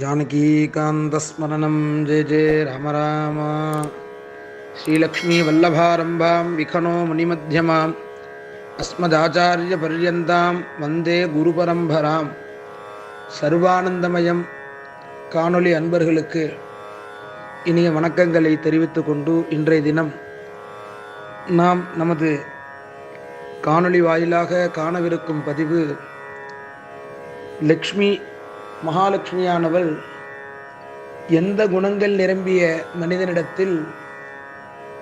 जानकीकान्तस्मरणं जय जय राम राम श्रीलक्ष्मीवल्लभारम्भां विखनो मुनिमध्यमाम् अस्मदाचार्यपर्यन्तां वन्दे குருபரம்பராம் சர்வானந்தமயம் காணொளி அன்பர்களுக்கு இனிய வணக்கங்களை தெரிவித்துக் கொண்டு இன்றைய தினம் நாம் நமது காணொளி வாயிலாக காணவிருக்கும் பதிவு லக்ஷ்மி மகாலட்சுமியானவள் எந்த குணங்கள் நிரம்பிய மனிதனிடத்தில்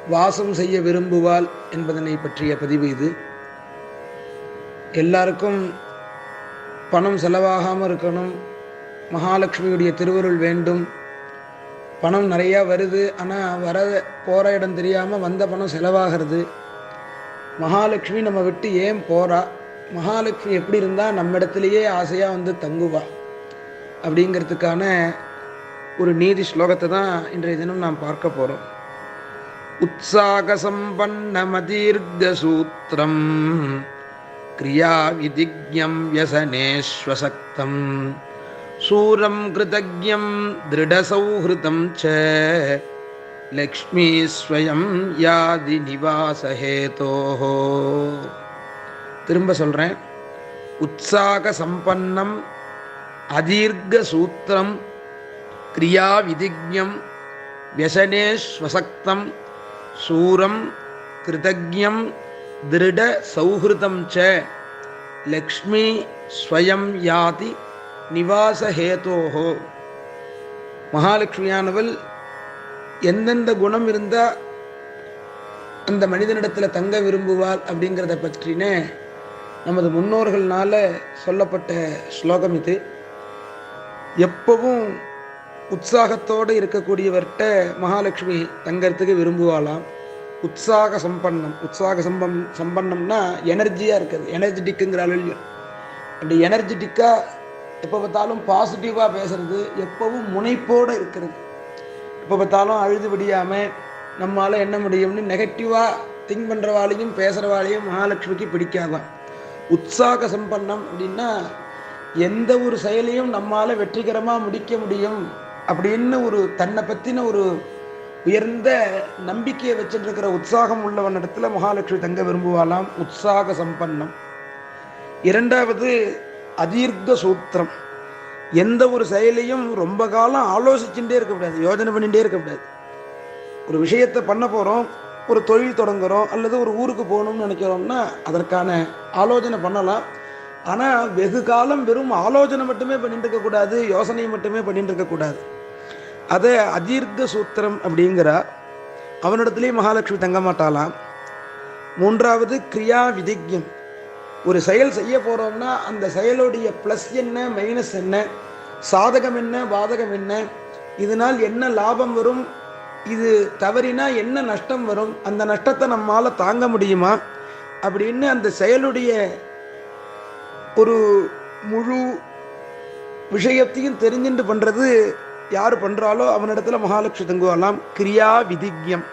வாசம் செய்ய விரும்புவாள் என்பதனை பற்றிய பதிவு இது. எல்லாருக்கும் பணம் செலவாகாமல் இருக்கணும். மகாலட்சுமியுடைய திருவருள் வேண்டும். பணம் நிறையா வருது. ஆனால் வர போகிற இடம் தெரியாமல் வந்த பணம் செலவாகிறது. மகாலட்சுமி நம்ம விட்டு ஏன் போகிறா மகாலட்சுமி எப்படி இருந்தால் நம்ம இடத்துலையே ஆசையாக வந்து தங்குவா. அப்படிங்கிறதுக்கான ஒரு நீதி ஸ்லோகத்தை தான் இன்றைய தினம் நாம் பார்க்க போகிறோம் உற்சாக சம்பன்னமதீர்க்க சூத்திரம் கிரியா விதிஜம் வியசனேஸ்வசக்தம் சூரம் கிருதஜம் திருடசௌஹிருதம் ச லக்ஷ்மி ஸ்வயம் யாதி நிவாசஹேதோஹோ. திரும்ப சொல்கிறேன் உற்சாக சம்பன்னம் அதீர்க்க சூத்திரம் கிரியா விதிஜம் வியசனேஸ்வசக்தம் சூரம் கிருதஜம் திருட சௌஹிருதம் ச லக்ஷ்மி ஸ்வயம் யாதி நிவாசஹேதோஹோ. மகாலட்சுமியானவள் எந்தெந்த குணம் இருந்தால் அந்த மனிதனிடத்தில் தங்க விரும்புவாள் அப்படிங்கிறத பற்றின நமது முன்னோர்கள்னால சொல்லப்பட்ட ஸ்லோகம் இது. எப்பவும் உற்சாகத்தோடு இருக்கக்கூடியவர்கிட்ட மகாலட்சுமி தங்கறதுக்கு விரும்புவாளாம். உற்சாக சம்பன்னம். உற்சாக சம்பம் சம்பன்னம்னா எனர்ஜியாக இருக்குது. எனர்ஜெட்டிக்குங்கிற அளவில். அப்படி எனர்ஜெட்டிக்காக எப்போ பார்த்தாலும் பாசிட்டிவாக பேசுறது எப்பவும் முனைப்போடு இருக்கிறது. எப்போ பார்த்தாலும் அழுது விடியாமல் நம்மளால் என்ன முடியும்னு நெகட்டிவாக திங்க் பண்ணுறவாளையும் பேசுகிறவாளையும் மகாலட்சுமிக்கு பிடிக்காதான் உற்சாக சம்பன்னம் அப்படின்னா எந்த ஒரு செயலையும் நம்மால் வெற்றிகரமாக முடிக்க முடியும் அப்படின்னு ஒரு தன்னை பற்றின ஒரு உயர்ந்த நம்பிக்கையை வச்சுட்டு உற்சாகம் உற்சாகம் உள்ளவனிடத்துல மகாலட்சுமி தங்க விரும்புவாளாம். உற்சாக சம்பன்னம். இரண்டாவது அதீர்க்க சூத்திரம். எந்த ஒரு செயலையும் ரொம்ப காலம் ஆலோசிச்சுட்டே இருக்கக்கூடாது யோஜனை பண்ணிகிட்டே இருக்கக்கூடாது ஒரு விஷயத்தை பண்ண போகிறோம் ஒரு தொழில் தொடங்குறோம் அல்லது ஒரு ஊருக்கு போகணும்னு நினைக்கிறோம்னா அதற்கான ஆலோசனை பண்ணலாம். ஆனால் வெகு காலம் வெறும் ஆலோசனை மட்டுமே பண்ணிட்டு இருக்கக்கூடாது யோசனை மட்டுமே பண்ணிட்டு இருக்கக்கூடாது அதை அதீர்க்க சூத்திரம் அப்படிங்கிறா அவனிடத்துலேயும் மகாலட்சுமி தங்க மாட்டாளாம். மூன்றாவது கிரியா விதிஜம் ஒரு செயல் செய்ய போகிறோம்னா அந்த செயலுடைய ப்ளஸ் என்ன மைனஸ் என்ன சாதகம் என்ன பாதகம் என்ன இதனால் என்ன லாபம் வரும் இது தவறினா என்ன நஷ்டம் வரும் அந்த நஷ்டத்தை நம்மால் தாங்க முடியுமா அப்படின்னு அந்த செயலுடைய ஒரு முழு விஷயத்தையும் தெரிஞ்சுட்டு பண்ணுறது யார் பண்ணுறாலோ அவனிடத்துல மகாலட்சுமி தங்குவாலாம் கிரியா விதிஜம்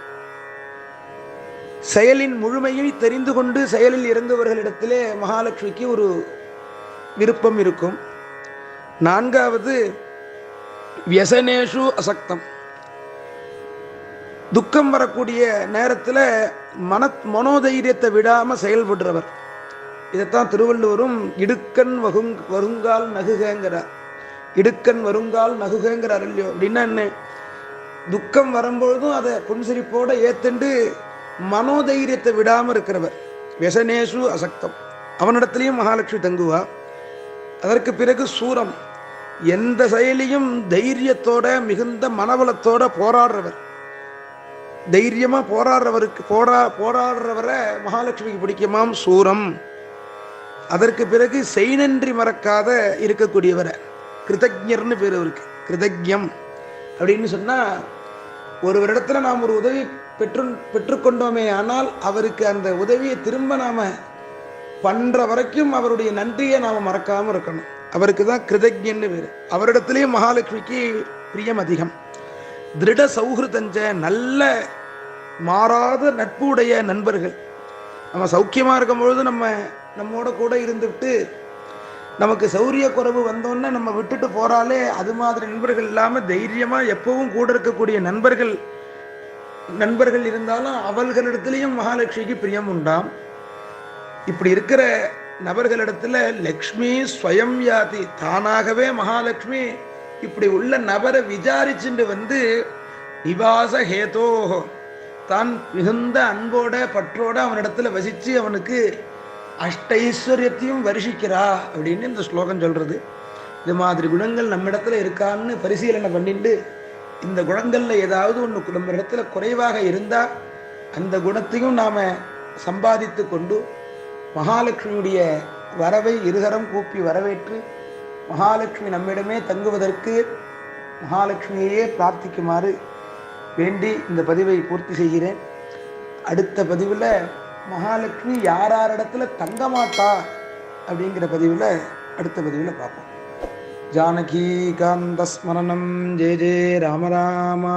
செயலின் முழுமையை தெரிந்து கொண்டு செயலில் இறந்தவர்களிடத்திலே மகாலட்சுமிக்கு ஒரு விருப்பம் இருக்கும். நான்காவது வியசனேஷு அசக்தம். துக்கம் வரக்கூடிய நேரத்தில் மன மனோதைரியத்தை விடாமல் செயல்படுறவர். இதைத்தான் திருவள்ளுவரும் இடுக்கன் வகுங் வருங்கால் நகுகங்கிறார் இடுக்கன் வருங்கால் நகுகங்கிறார் இல்லையோ அப்படின்னா என்ன? துக்கம் வரும்பொழுதும் அதை புன்சிரிப்போட ஏத்துண்டு மனோதைரியத்தை விடாமல் இருக்கிறவர். வெசனேஷு அசக்தம். அவனிடத்துலையும் மகாலட்சுமி தங்குவா. அதற்கு பிறகு சூரம். எந்த செயலியும் தைரியத்தோட மிகுந்த மனவளத்தோட போராடுறவர். தைரியமாக போராடுறவருக்கு போரா போராடுறவரை மகாலட்சுமிக்கு பிடிக்குமாம் சூரம். அதற்கு பிறகு செய்நன்றி மறக்காத இருக்கக்கூடியவரை. கிருதஜர்னு பேர் அவருக்கு. கிருதஜம் அப்படின்னு சொன்னால் ஒருவரிடத்துல நாம் ஒரு உதவி பெற்று பெற்றுக்கொண்டோமே ஆனால் அவருக்கு அந்த உதவியை திரும்ப நாம் பண்ணுற வரைக்கும் அவருடைய நன்றியை நாம் மறக்காமல் இருக்கணும். அவருக்கு தான் கிருதஜன்னு பேர். அவரிடத்துலேயும் மகாலட்சுமிக்கு பிரியம் அதிகம். திருட சௌஹிருதஞ்ச நல்ல மாறாத நட்பு உடைய நண்பர்கள். நம்ம சௌக்கியமாக இருக்கும் பொழுது நம்ம நம்மோட கூட இருந்துவிட்டு நமக்கு சௌரிய குறைவு வந்தோன்னே நம்ம விட்டுட்டு போறாலே அது மாதிரி நண்பர்கள் இல்லாமல் தைரியமாக எப்பவும் கூட இருக்கக்கூடிய நண்பர்கள் நண்பர்கள் இருந்தாலும் அவர்களிடத்துலையும் மகாலட்சுமிக்கு பிரியம் உண்டாம். இப்படி இருக்கிற நபர்களிடத்துல லக்ஷ்மி ஸ்வயம் யாதி தானாகவே மகாலட்சுமி இப்படி உள்ள நபரை விசாரிச்சுட்டு வந்து நிவாச ஹேதோ தான் மிகுந்த அன்போட பற்றோட அவனிடத்துல வசிச்சு அவனுக்கு அஷ்டைஸ்வரியத்தையும் வருஷிக்கிறா அப்படின்னு இந்த ஸ்லோகம் சொல்கிறது இது மாதிரி குணங்கள் நம்ம இடத்துல இருக்கான்னு பரிசீலனை பண்ணிட்டு இந்த குணங்களில் ஏதாவது ஒன்று நம்ம இடத்துல குறைவாக இருந்தால் அந்த குணத்தையும் நாம் சம்பாதித்து கொண்டு மகாலட்சுமியுடைய வரவை இருகரம் கூப்பி வரவேற்று மகாலட்சுமி நம்மிடமே தங்குவதற்கு மகாலட்சுமியையே பிரார்த்திக்குமாறு வேண்டி இந்த பதிவை பூர்த்தி செய்கிறேன். அடுத்த பதிவில் மகாலட்சுமி யார் யார் இடத்துல தங்க மாட்டா அப்படிங்கிற பதிவில் அடுத்த பதிவில் பார்ப்போம். ஜானகி காந்த ஸ்மரணம் ஜெய ஜெய ராமராமா